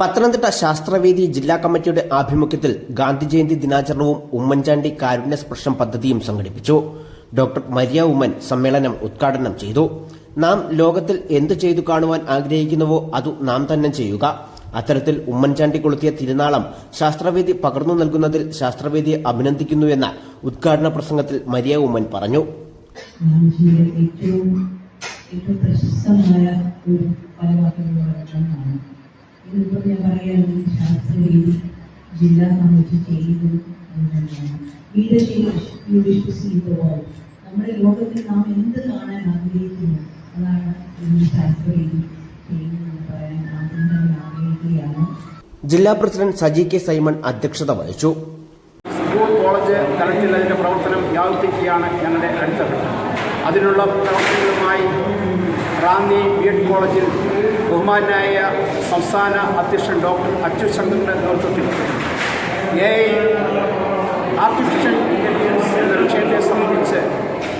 പത്തനംതിട്ട ശാസ്ത്രവേദി ജില്ലാ കമ്മിറ്റിയുടെ ആഭിമുഖ്യത്തിൽ ഗാന്ധി ജയന്തി ദിനാചരണവും ഉമ്മൻചാണ്ടി കാരുണ്യ സ്പർശം പദ്ധതിയും സംഘടിപ്പിച്ചു. ഡോക്ടർ മരിയ ഉമ്മൻ സമ്മേളനം ഉദ്ഘാടനം ചെയ്തു. നാം ലോകത്തിൽ എന്തു ചെയ്തു കാണുവാൻ ആഗ്രഹിക്കുന്നുവോ അതു നാം തന്നെ ചെയ്യുക. അത്തരത്തിൽ ഉമ്മൻചാണ്ടി കൊളുത്തിയ തിരുനാളം ശാസ്ത്രവേദി പകർന്നു നൽകുന്നതിൽ ശാസ്ത്രവേദിയെ അഭിനന്ദിക്കുന്നുവെന്ന് ഉദ്ഘാടന പ്രസംഗത്തിൽ മരിയ ഉമ്മൻ പറഞ്ഞു. ഏറ്റവും പ്രശസ്തമായ ഒരു ഇതിപ്പോൾ ഞാൻ പറയുകയാണെങ്കിൽ ശാസ്ത്രവേദി ജില്ലാ കമ്മിറ്റി ചെയ്തു എന്നുള്ളതാണ് ലീഡർഷിപ്പ് നമ്മുടെ ലോകത്തിൽ നാം എന്ത് കാണാൻ ആഗ്രഹിക്കുന്നു അതാണ് ഈ ചെയ്യുന്നതെന്ന് പറയാൻ ആദ്യം തന്നെ ആഗ്രഹിക്കുകയാണ്. ജില്ലാ പ്രസിഡന്റ് സജി കെ സൈമൺ അധ്യക്ഷത വഹിച്ചു. സ്കൂൾ കോളേജ് തലത്തിൽ അതിന്റെ പ്രവർത്തനം വ്യാപിപ്പിക്കുകയാണ് ഞങ്ങളുടെ അടുത്ത ഘട്ടം അതിനുള്ള പ്രവർത്തനങ്ങളുമായി റാന്നി ബി എഡ് കോളേജിൽ ബഹുമാനായ സംസ്ഥാന അധ്യക്ഷൻ ഡോക്ടർ അച്യു ശങ്കറിന്റെ നേതൃത്വത്തിൽ എ ആർട്ടിഫിഷ്യൽ ഇന്റലിജൻസ് എന്ന വിഷയത്തെ സംബന്ധിച്ച്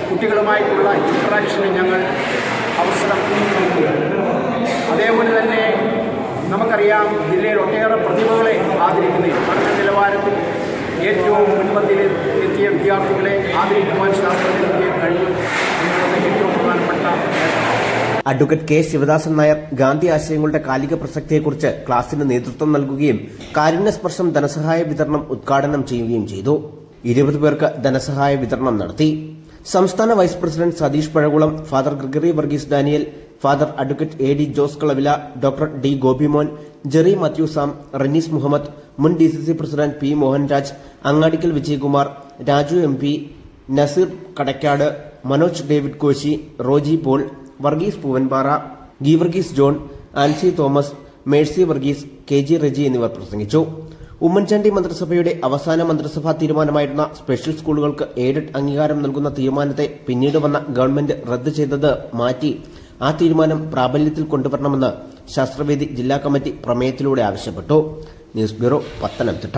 കുട്ടികളുമായിട്ടുള്ള ഇൻട്രാക്ഷന് ഞങ്ങൾ അവസരം അതേപോലെ തന്നെ നമുക്കറിയാം ജില്ലയിൽ ഒട്ടേറെ പ്രതിഭകളെ ആദരിക്കുന്നത് പഠന നിലവാരത്തിൽ ഏറ്റവും മുൻപന്തിയിൽ എത്തിയ വിദ്യാർത്ഥികളെ ആദരിക്കുവാൻ അഡ്വക്കേറ്റ് കെ ശിവദാസൻ നായർ ഗാന്ധി ആശയങ്ങളുടെ കാലിക പ്രസക്തിയെക്കുറിച്ച് ക്ലാസിന് നേതൃത്വം നൽകുകയും കാരുണ്യസ്പർശം ധനസഹായ വിതരണം ഉദ്ഘാടനം ചെയ്യുകയും ചെയ്തു. ഇരുപത് പേർക്ക് ധനസഹായ വിതരണം നടത്തി. സംസ്ഥാന vice president Satheesh Pazhakulam father Gregory Varghese Daniel father advocate A D Jose Kalavila doctor D Gopimon Jerry Mathew Sam Ranees Muhammad മുൻ D C C president P Mohanraj Angadikkal Vijayakumar Raju M P Naseer Kadakkad Manoj David Koshy Roji Paul Varghese Poovanpara Geevarghese John Ancy Thomas Mercy Varghese K G Reji എന്നിവർ പ്രസംഗിച്ചു. ഉമ്മൻചാണ്ടി മന്ത്രിസഭയുടെ അവസാന മന്ത്രിസഭാ തീരുമാനമായിരുന്ന special സ്കൂളുകൾക്ക് aided അംഗീകാരം നൽകുന്ന തീരുമാനത്തെ പിന്നീട് വന്ന ഗവൺമെന്റ് റദ്ദു ചെയ്തത് മാറ്റി. ആ തീരുമാനം പ്രാബല്യത്തിൽ കൊണ്ടുവരണമെന്ന് ശാസ്ത്രവേദി ജില്ലാ കമ്മിറ്റി പ്രമേയത്തിലൂടെ ആവശ്യപ്പെട്ടു. News bureau Pathanamthitta.